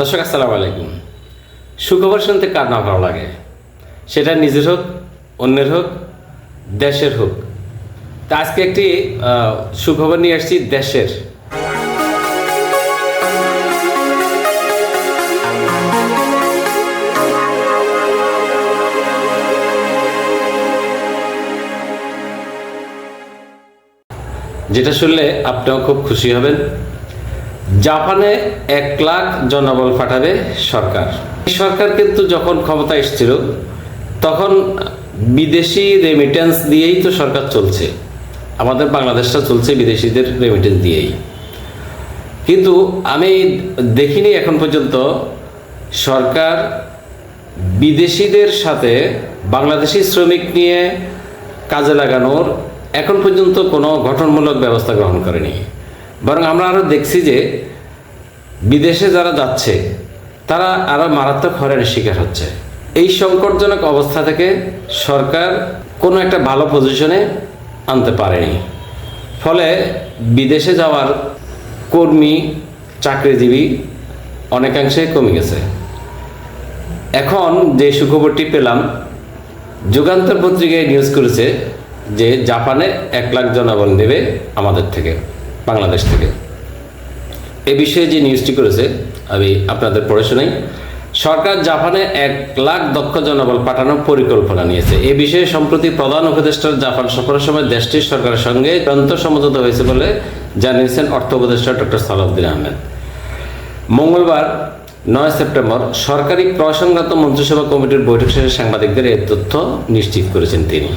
দর্শক, আসসালামু আলাইকুম। সুখবর শুনতে কার না ভালো লাগে? সেটা নিজের হোক, অন্যের হোক, দেশের হোক। তা আজকে একটি সুখবর নিয়ে আসছি দেশের। যেটা শুনলে আপনিও খুব খুশি হবেন। জাপানে এক লাখ জনবল পাঠাবে সরকার। সরকার কিন্তু যখন ক্ষমতা এসেছিল, তখন বিদেশি রেমিটেন্স দিয়েই তো সরকার চলছে। আমাদের বাংলাদেশটা চলছে বিদেশিদের রেমিটেন্স দিয়েই। কিন্তু আমি দেখিনি এখন পর্যন্ত সরকার বিদেশিদের সাথে বাংলাদেশি শ্রমিক নিয়ে কাজে লাগানোর এখন পর্যন্ত কোনো গঠনমূলক ব্যবস্থা গ্রহণ করেনি। বরং আমরা আরও দেখছি যে বিদেশে যারা যাচ্ছে, তারা আরও মারাত্মক হয়রানির শিকার হচ্ছে। এই সংকটজনক অবস্থা থেকে সরকার কোনো একটা ভালো পজিশনে আনতে পারেনি। ফলে বিদেশে যাওয়ার কর্মী, চাকরিজীবী অনেকাংশে কমে গেছে। এখন যে সুখবরটি পেলাম, যুগান্তর পত্রিকায় নিউজ করেছে যে জাপানে এক লাখ জনবল নেবে আমাদের থেকে। বাংলাদেশ থেকে। এ বিষয়ে যে নিউজটি করেছে, আমি আপনাদের পড়ে শোনাই। সরকার জাপানে এক লাখ দক্ষ জনবল পাঠানোর পরিকল্পনা নিয়েছে। এ বিষয়ে সম্প্রতি প্রধান উপদেষ্টার জাপান সফরের সময় দেশটির সরকারের সঙ্গে গ্রন্থ সমঝোতা হয়েছে বলে জানিয়েছেন অর্থ উপদেষ্টা ডক্টর সালাউদ্দিন আহমেদ। মঙ্গলবার, নয় সেপ্টেম্বর, সরকারি প্রসংগত মন্ত্রিসভা কমিটির বৈঠক শেষে সাংবাদিকদের এই তথ্য নিশ্চিত করেছেন তিনি।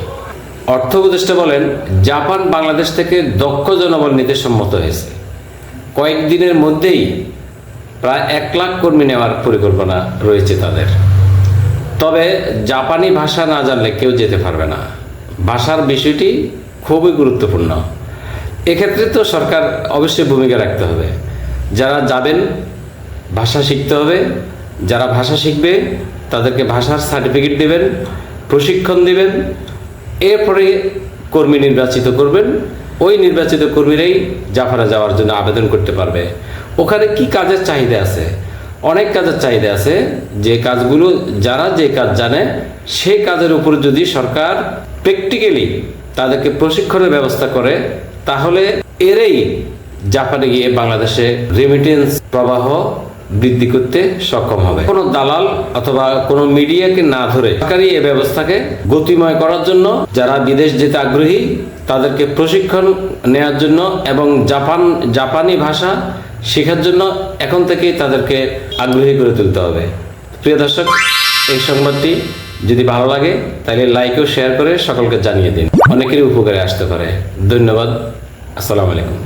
অর্থ উপদেষ্টা বলেন, জাপান বাংলাদেশ থেকে দক্ষ জনবল নিতে সম্মত হয়েছে। কয়েকদিনের মধ্যেই প্রায় এক লাখ কর্মী নেওয়ার পরিকল্পনা রয়েছে তাদের। তবে জাপানি ভাষা না জানলে কেউ যেতে পারবে না। ভাষার বিষয়টি খুবই গুরুত্বপূর্ণ। এক্ষেত্রে তো সরকার অবশ্যই ভূমিকা রাখতে হবে। যারা যাবেন, ভাষা শিখতে হবে। যারা ভাষা শিখবে, তাদেরকে ভাষার সার্টিফিকেট দেবেন, প্রশিক্ষণ দিবেন এরপরে কর্মী নির্বাচিত করবেন। ওই নির্বাচিত কর্মীরাই জাফারে যাওয়ার জন্য আবেদন করতে পারবে। ওখানে কি কাজের চাহিদা আছে? অনেক কাজের চাহিদা আছে। যে কাজগুলো, যারা যে কাজ জানে সেই কাজের উপর যদি সরকার প্র্যাকটিক্যালি তাদেরকে প্রশিক্ষণের ব্যবস্থা করে, তাহলে এরাই জাপানে গিয়ে বাংলাদেশে রেমিটেন্স প্রবাহ বৃদ্ধি করতে সক্ষম হবে। কোনো দালাল অথবা কোনো মিডিয়াকে না ধরে সরকারি এই ব্যবস্থাকে গতিময় করার জন্য যারা বিদেশ যেতে আগ্রহী, তাদেরকে প্রশিক্ষণ নেওয়ার জন্য এবং জাপান, জাপানি ভাষা শেখার জন্য এখন থেকেই তাদেরকে আগ্রহী করে তুলতে হবে। প্রিয় দর্শক, এই সংবাদটি যদি ভালো লাগে, তাহলে লাইক ও শেয়ার করে সকলকে জানিয়ে দিন। অনেকেরই উপকারে আসতে পারে। ধন্যবাদ। আসসালামু আলাইকুম।